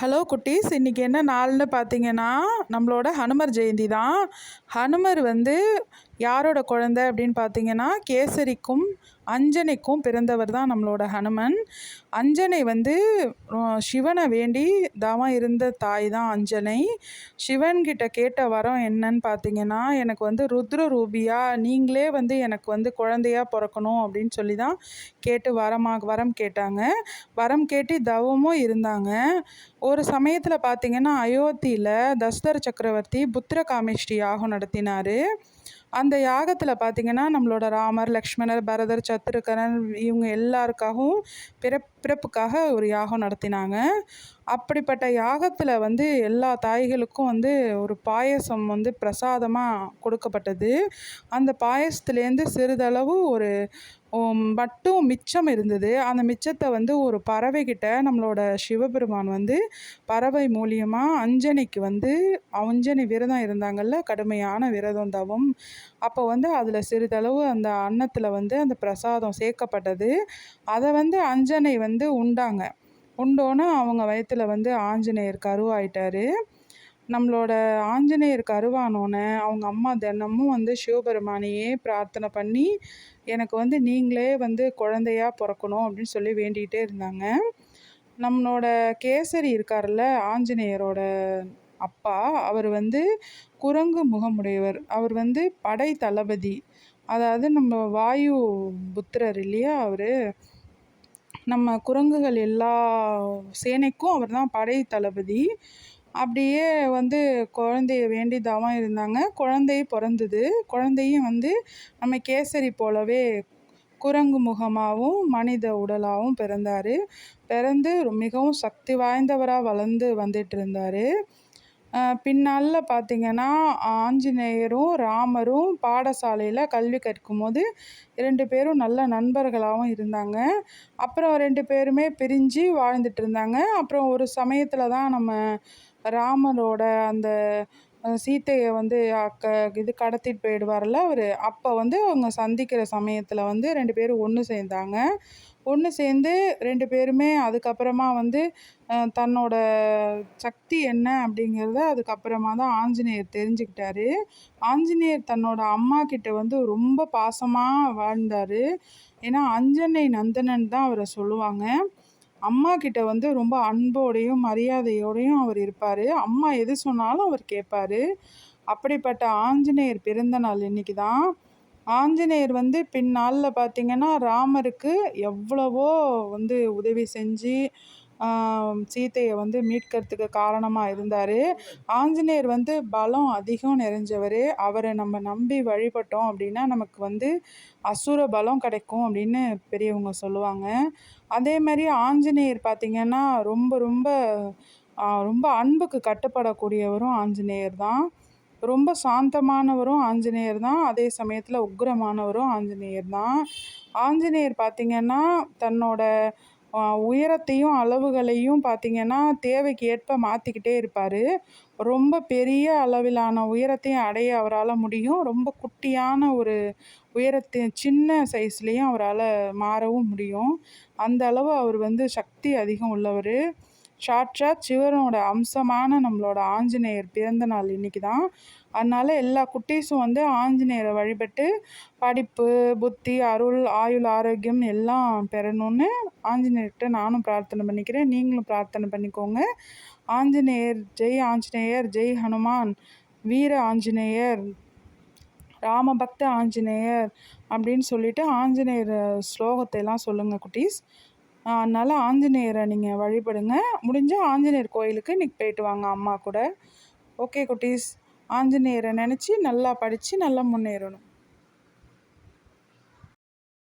Hello குட்டீஸ். இன்றைக்கி என்ன நாள்னு பார்த்தீங்கன்னா நம்மளோட ஹனுமர் ஜெயந்தி தான். ஹனுமர் வந்து யாரோட குழந்தை அப்படின்னு பார்த்தீங்கன்னா கேசரிக்கும் அஞ்சனைக்கும் பிறந்தவர் தான் நம்மளோட ஹனுமன். அஞ்சனை வந்து சிவனை வேண்டி தவம் இருந்த தாய் தான் அஞ்சனை. சிவன்கிட்ட கேட்ட வரம் என்னன்னு பார்த்தீங்கன்னா எனக்கு வந்து ருத்ர ரூபியா நீங்களே வந்து எனக்கு வந்து குழந்தையா பிறக்கணும் அப்படின்னு சொல்லி தான் கேட்டு வரமாக வரம் கேட்டாங்க. வரம் கேட்டு தவமும் இருந்தாங்க. ஒரு சமயத்தில் பார்த்தீங்கன்னா அயோத்தியில் தசரத சக்கரவர்த்தி புத்திர காமிஷ்டி யாகம் நடத்தினார். அந்த யாகத்தில் பார்த்திங்கன்னா நம்மளோட ராமர் லக்ஷ்மணர் பரதர் சத்ருகரன் இவங்க எல்லாருக்காகவும் பிறப் பிறப்புக்காக ஒரு யாகம் நடத்தினாங்க. அப்படிப்பட்ட யாகத்தில் வந்து எல்லா தாய்களுக்கும் வந்து ஒரு பாயசம் வந்து பிரசாதமாக கொடுக்கப்பட்டது. அந்த பாயசத்துலேருந்து சிறிதளவு ஒரு மட்டும் மிச்சம் இருந்தது. அந்த மிச்சத்தை வந்து ஒரு பறவைகிட்ட நம்மளோட சிவபெருமான் வந்து பறவை மூலியமாக அஞ்சனைக்கு வந்து அஞ்சனி விரதம் இருந்தாங்கல்ல கடுமையான விரதம் தவம். அப்போ வந்து அதில் சிறிதளவு அந்த அன்னத்தில் வந்து அந்த பிரசாதம் சேர்க்கப்பட்டது. அதை வந்து அஞ்சனை வந்து உண்டாங்க. உண்டோன்னே அவங்க வயித்துல வந்து ஆஞ்சநேயர் கருவாயிட்டார். நம்மளோட ஆஞ்சநேயர் கருவானோன்னே அவங்க அம்மா தினமும் வந்து சிவபெருமானையே பிரார்த்தனை பண்ணி எனக்கு வந்து நீங்களே வந்து குழந்தையா பிறக்கணும் அப்படின்னு சொல்லி வேண்டிகிட்டே இருந்தாங்க. நம்மளோட கேசரி இருக்கார்ல ஆஞ்சநேயரோட அப்பா அவர் வந்து குரங்கு முகமுடையவர். அவர் வந்து படை தளபதி. அதாவது நம்ம வாயு புத்திரர் இல்லையா அவர்? நம்ம குரங்குகள் எல்லா சேனைக்கும் அவர் தான் படை தளபதி. அப்படியே வந்து குழந்தைய வேண்டி தவம் இருந்தாங்க. குழந்தை பிறந்தது. குழந்தையும் வந்து நம்ம கேசரி போலவே குரங்கு முகமாகவும் மனித உடலாகவும் பிறந்தார். பிறந்து மிகவும் சக்தி வாய்ந்தவராக வளர்ந்து வந்துட்டு இருந்தார். பின்னால் பார்த்தீங்கன்னா ஆஞ்சநேயரும் ராமரும் பாடசாலையில் கல்வி கற்கும்போது ரெண்டு பேரும் நல்ல நண்பர்களாகவும் இருந்தாங்க. அப்புறம் ரெண்டு பேருமே பிரிஞ்சு வாழ்ந்துட்டு இருந்தாங்க. அப்புறம் ஒரு சமயத்தில் தான் நம்ம ராமரோட அந்த சீத்தையை வந்து அக்க இது கடத்திட்டு போயிடுவார்ல அவர். அப்போ வந்து அவங்க சந்திக்கிற சமயத்தில் வந்து ரெண்டு பேரும் ஒன்று சேர்ந்தாங்க. ஒன்று சேர்ந்து ரெண்டு பேருமே அதுக்கப்புறமா வந்து தன்னோட சக்தி என்ன அப்படிங்கிறத அதுக்கப்புறமா தான் ஆஞ்சநேயர் தெரிஞ்சுக்கிட்டாரு. ஆஞ்சநேயர் தன்னோட அம்மா கிட்ட வந்து ரொம்ப பாசமாக வாழ்ந்தார். ஏன்னா அஞ்சனை நந்தனன் தான் அவரை சொல்லுவாங்க. அம்மா கிட்ட வந்து ரொம்ப அன்போடையும் மரியாதையோடையும் அவர் இருப்பார். அம்மா எது சொன்னாலும் அவர் கேட்பாரு. அப்படிப்பட்ட ஆஞ்சநேயர் பிறந்த நாள் இன்னைக்கு தான். ஆஞ்சநேயர் வந்து பின்னாளில் பார்த்திங்கன்னா ராமருக்கு எவ்வளவோ வந்து உதவி செஞ்சு சீதையை வந்து மீட்கிறதுக்கு காரணமாக இருந்தார். ஆஞ்சநேயர் வந்து பலம் அதிகம் நிறைஞ்சவர் அவரை நம்ம நம்பி வழிபட்டோம் அப்படின்னா நமக்கு வந்து அசுர பலம் கிடைக்கும் அப்படின்னு பெரியவங்க சொல்லுவாங்க. அதே மாதிரி ஆஞ்சநேயர் பார்த்திங்கன்னா ரொம்ப ரொம்ப ரொம்ப அன்புக்கு கட்டுப்படக்கூடியவரும் ஆஞ்சநேயர் தான். ரொம்ப சாந்தமானவரும் ஆஞ்சநேயர் தான். அதே சமயத்தில் உக்கிரமானவரும் ஆஞ்சநேயர் தான். ஆஞ்சநேயர் பார்த்திங்கன்னா தன்னோட உயரத்தையும் அளவுகளையும் பார்த்திங்கன்னா தேவைக்கு ஏற்ப மாற்றிக்கிட்டே இருப்பார். ரொம்ப பெரிய அளவிலான உயரத்தையும் அடைய அவரால் முடியும். ரொம்ப குட்டியான ஒரு உயரத்தை சின்ன சைஸ்லேயும் அவரால் மாறவும் முடியும். அந்த அளவு அவர் வந்து சக்தி அதிகம் உள்ளவர். சாட்சாத் சிவனோட அம்சமான நம்மளோட ஆஞ்சநேயர் பிறந்த நாள் இன்னைக்கு தான். அதனால எல்லா குட்டீஸும் வந்து ஆஞ்சநேயரை வழிபட்டு படிப்பு புத்தி அருள் ஆயுள் ஆரோக்கியம் எல்லாம் பெறணும்னு ஆஞ்சநேயர்கிட்ட நானும் பிரார்த்தனை பண்ணிக்கிறேன். நீங்களும் பிரார்த்தனை பண்ணிக்கோங்க. ஆஞ்சநேயர் ஜெய் ஆஞ்சநேயர் ஜெய் ஹனுமான் வீர ஆஞ்சநேயர் ராமபக்த ஆஞ்சநேயர் அப்படின்னு சொல்லிட்டு ஆஞ்சநேயர் ஸ்லோகத்தை எல்லாம் சொல்லுங்கள் குட்டீஸ். அதனால் ஆஞ்சநேயரை நீங்கள் வழிபடுங்க. முடிஞ்சால் ஆஞ்சநேயர் கோயிலுக்கு இன்னைக்கு போயிட்டு வாங்க அம்மா கூட. ஓகே குட்டீஸ். ஆஞ்சநேயரை நினச்சி நல்லா படித்து நல்லா முன்னேறணும்.